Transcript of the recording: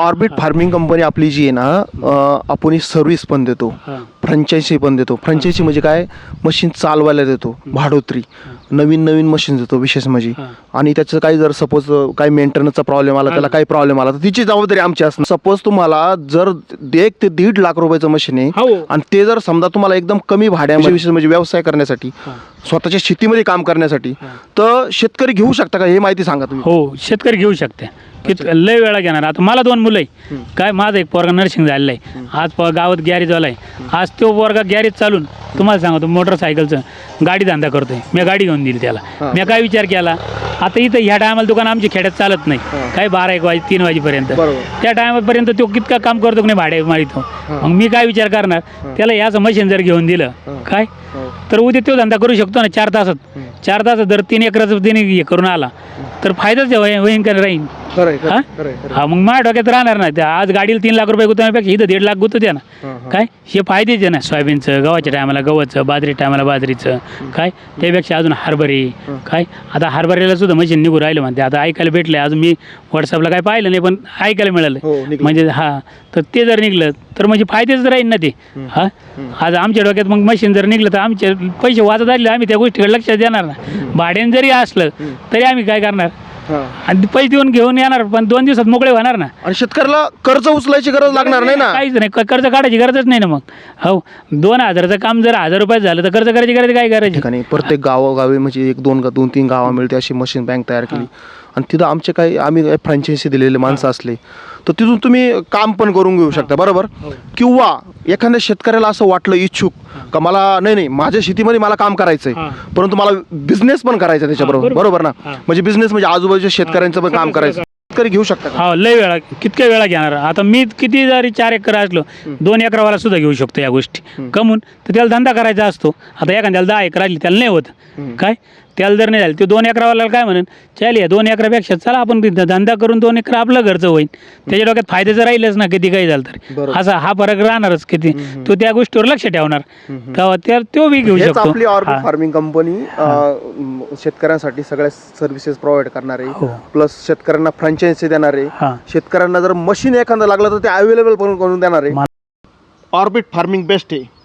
Orbit farming company आपली जी आहे ना आपण ही सर्व्हिस पण देतो. फ्रँचायझी पण देतो. फ्रँचायझी म्हणजे काय? मशीन चालवायला देतो. भाडोत्री. नवीन नवीन मशीन देतो विशेष म्हणजे. आणि त्याचं काही जर सपोज काही मेंटेनन्सचा प्रॉब्लेम आला त्याला काही प्रॉब्लेम आला तर तिची जबाबदारी आमची असणार. सपोज तुम्हाला जर एक ते दीड लाख रुपयाचं मशीन आहे हो. आणि ते जर समजा तुम्हाला एकदम कमी भाड्यामध्ये विशेष. म्हणजे व्यवसाय करण्यासाठी. स्वतःच्या शेतीमध्ये काम करण्यासाठी. तर शेतकरी घेऊ शकता का? हे माहिती सांगा तुम्ही. हो शेतकरी घेऊ शकते. की लय वेळा घेणार. आता मला दोन मुलं आहे. काय माझं एक पोरगा नर्सिंग झालेलं आहे. आज प- गावात गॅरेजवाला आहे. आज तो पोरगा गॅरेज चालून तुम्हाला सांगतो मोटरसायकलचं गाडी धंदा करतोय. मी गाडी घेऊन दिली त्याला. मी काय विचार केला? आता इथं ह्या टायमाला दुकान आमची खेड्यात चालत नाही. काय बारा एक वाजे तीन वाजेपर्यंत. त्या टायमापर्यंत तो कितका काम करतो की नाही भाडे मारितो. मग मी काय विचार करणार? त्याला याचं मशीन जर घेऊन दिलं. काय? हो. तर उद्या तो धंदा करू शकतो ना चार तासात. चार तासात जर तीन एकराचं तिने हे करून आला तर फायदाच आहे, होईन का राहीन. हा? मग माझ्या डोक्यात राहणार नाही. त्या आज गाडीला तीन लाख रुपये गुतवण्यापेक्षा इथं दीड लाख गुतू द्या ना. काय? हे फायदेच आहे ना. सोयाबीनचं गव्हाच्या टायमाला गव्हाचं बाजरी टायमाला बाजरीचं. काय? त्यापेक्षा अजून हरभरे. काय? आता हरभऱ्याला सुद्धा मशीन निघू राहिलं म्हणते. आता ऐकायला भेटलं अजून मी व्हॉट्सअपला काय पाहिलं नाही पण ऐकायला हो, मिळालं निघलं. म्हणजे हा तर ते जर निघलं तर म्हणजे फायदेच राहील ना ते. हा? आज आमच्या डोक्यात मग मशीन जर निघलं तर आमचे पैसे वाचत आले आम्ही त्या गोष्टीकडे लक्ष देणार ना. भाड्याने जरी असलं तरी आम्ही काय करणार? हा. आणि पैसे देऊन घेऊन येणार पण दोन दिवसात मोकळे होणार ना. आणि शेतकऱ्याला कर्ज उचलायची गरज लागणार नाही ना? काहीच नाही. क- कर्ज काढायची गरजच नाही ना मग. हो दोन हजाराचं काम जर हजार रुपयात झालं तर कर्ज करायची गरज काय करायची ठिकाणी प्रत्येक गावोगावी म्हणजे एक दोन दोन तीन गावा मिळते अशी मशीन बँक तयार केली. आणि तिथं आमचे काही आम्ही फ्रँचायझी दिलेले माणसं असले तर तिथून तुम्ही काम पण करून घेऊ शकता बरोबर? किंवा एखाद्या शेतकऱ्याला असं वाटलं इच्छुक का मला नाही नाही माझ्या शेतीमध्ये मला काम करायचंय हा. परंतु मला बिझनेस पण करायचा त्याच्याबरोबर बरोबर. ना? हा. म्हणजे बिझनेस म्हणजे आजूबाजूच्या शेतकऱ्यांचं पण काम करायचं. शेतकरी घेऊ शकता हो लय वेळा कितक्या वेळा घेणार? आता मी किती जरी चार एकर असलो दोन एकरावाला सुद्धा घेऊ शकतो या गोष्टी. कमून तर त्याला धंदा करायचा असतो. आता एखाद्याला दहा एकर असली त्याला नाही होत. काय? त्याला जर नाही झालं ते दोन एकरावाला काय म्हणेन चाल या दोन एकरापेक्षा चला आपण धंदा करून दोन एकर आपलं घरचं होईल त्याच्या डोक्यात फायद्याचं राहीलच ना किती काही झालं तरी. बरोबर. असा हा फरक राहणारच किती. तो त्या गोष्टीवर लक्ष ठेवणार. तेव्हा त्या- तो बी घेऊ हेच शकतो. आपली ऑर्बिट हा. फार्मिंग कंपनी शेतकऱ्यांसाठी सगळ्या सर्व्हिसेस प्रोव्हाइड करणारे. हो. प्लस शेतकऱ्यांना फ्रँचायझी देणारे. हा. शेतकऱ्यांना जर मशीन एखादं लागलं तर ते अवेलेबल करून देणार. आहे मा- ऑर्बिट फार्मिंग बेस्ट आहे.